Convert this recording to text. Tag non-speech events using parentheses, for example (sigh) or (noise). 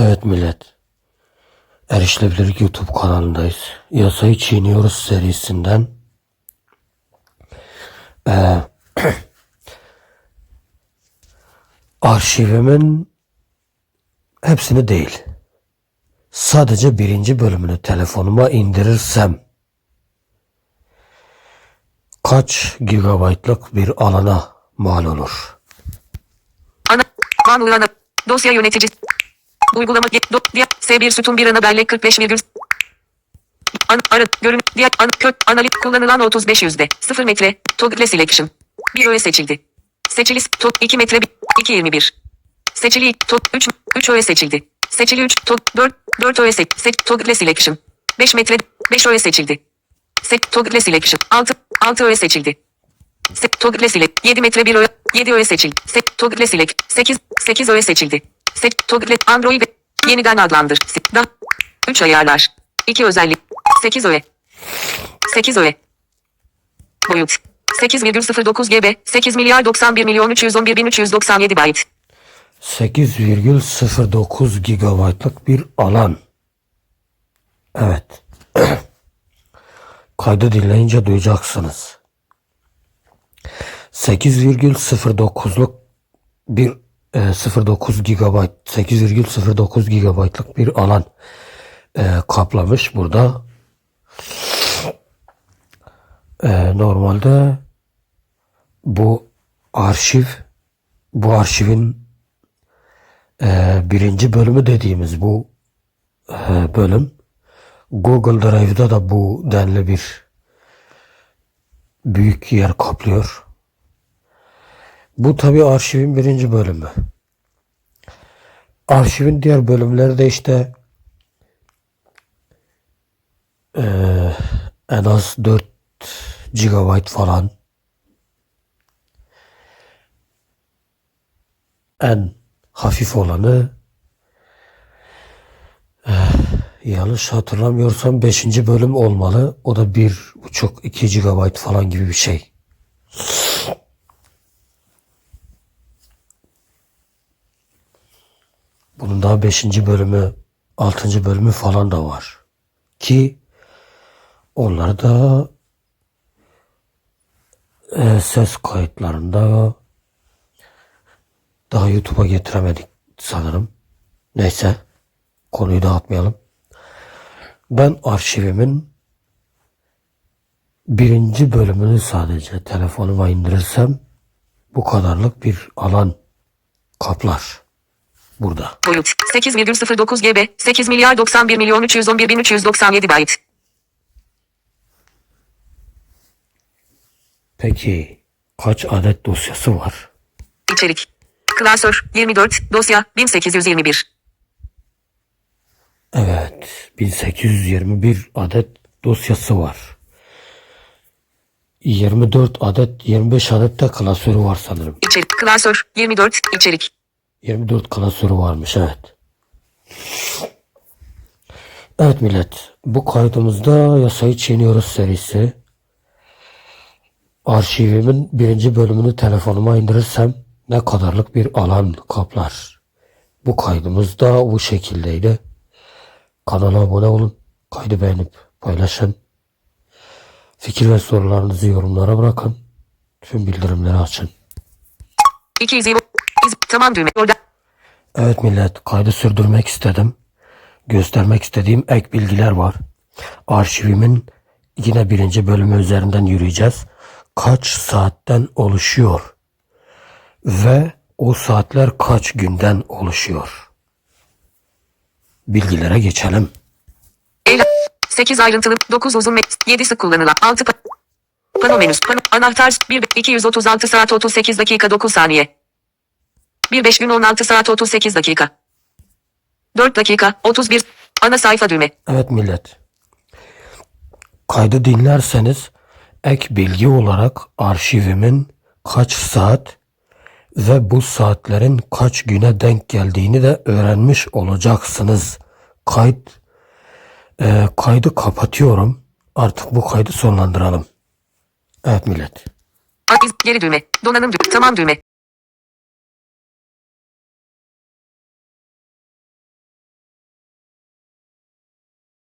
Evet millet. Erişilebilir YouTube kanalındayız. Yasayı çiğniyoruz serisinden. Ee, (clears throat) arşivimin hepsini değil. Sadece birinci bölümünü telefonuma indirirsem kaç gigabaytlık bir alana mal olur? Ana. Uyanı. Dosya yönetici. Uygulama. Diye, S1 sütun 1 ana bellek 45 virgül. An, arı, görün, diğer, an, kök, analit, kullanılan 35 yüzde. 0 metre, toggle selection. 1 öğe seçildi. Seçili, tog, 2 metre, 2.21. Seçili, tog, 3, 3 öğe seçildi. Seçili 3, tog, 4, 4 öğe seç, seç, toggle selection. 5 metre, 5 öğe seçildi. Seç, toggle selection. 6, 6 öğe seçildi. Set toggle select 7 metre 1 öğe 7 öğe seçildi. Set toggle select 8 8 öğe seçildi. Set toggle Android yeniden adlandır. Da 3 ayarlar. 2 özellik 8 öğe 8 öğe Boyut 8,09 GB 8 milyar 91 milyon 311 bin 397 byte 8,09 gigabaytlık bir alan. Evet. (clears throat) Kaydı dinleyince duyacaksınız. 8,09'luk bir 09 gigabayt 8,09 gigabaytlık bir alan e, kaplamış burada. E, normalde bu arşiv bu arşivin e, birinci bölümü dediğimiz bu e, bölüm Google Drive'da da bu denli bir büyük yer kaplıyor. Bu tabi arşivin birinci bölümü. Arşivin diğer bölümleri de işte e, en az 4 GB falan en hafif olanı eh, yanlış hatırlamıyorsam 5. bölüm olmalı. O da 1.5-2 GB falan gibi bir şey. Bunun daha 5. bölümü 6. bölümü falan da var. Ki onlar da eh, ses kayıtlarında daha YouTube'a getiremedik sanırım. Neyse. Konuyu dağıtmayalım. Ben arşivimin birinci bölümünü sadece telefonuma indirirsem bu kadarlık bir alan kaplar. Burada. Boyut 8,09 GB 8 milyar 91 milyon 311 bin 397 byte Peki kaç adet dosyası var? İçerik Klasör 24 dosya 1821 Evet. 1821 adet dosyası var. 24 adet 25 adet de klasörü var sanırım. İçerik klasör 24 içerik 24 klasörü varmış evet. Evet millet bu kaydımızda yasayı çiğniyoruz serisi. Arşivimin birinci bölümünü telefonuma indirirsem ne kadarlık bir alan kaplar. Bu kaydımız da bu şekildeydi. Kanala abone olun. Kaydı beğenip paylaşın. Fikir ve sorularınızı yorumlara bırakın. Tüm bildirimleri açın. 2 izleyi iz tamam düğme orada Evet millet kaydı sürdürmek istedim. Göstermek istediğim ek bilgiler var. Arşivimin yine birinci bölümü üzerinden yürüyeceğiz. Kaç saatten oluşuyor? Ve o saatler kaç günden oluşuyor? Bilgilere geçelim. el 8 ayrıntılı 9 uzun ve 7 sık kullanılan 6 pa- pano menüs pano anahtar 1 236 saat 38 dakika 9 saniye 1 5 gün 16 saat 38 dakika 4 dakika 31 ana sayfa düğme Evet millet. Kaydı dinlerseniz ek bilgi olarak arşivimin kaç saat ve bu saatlerin kaç güne denk geldiğini de öğrenmiş olacaksınız. Kayıt e, kaydı kapatıyorum. Artık bu kaydı sonlandıralım. Evet millet. Geri düğme donanım düğme tamam düğme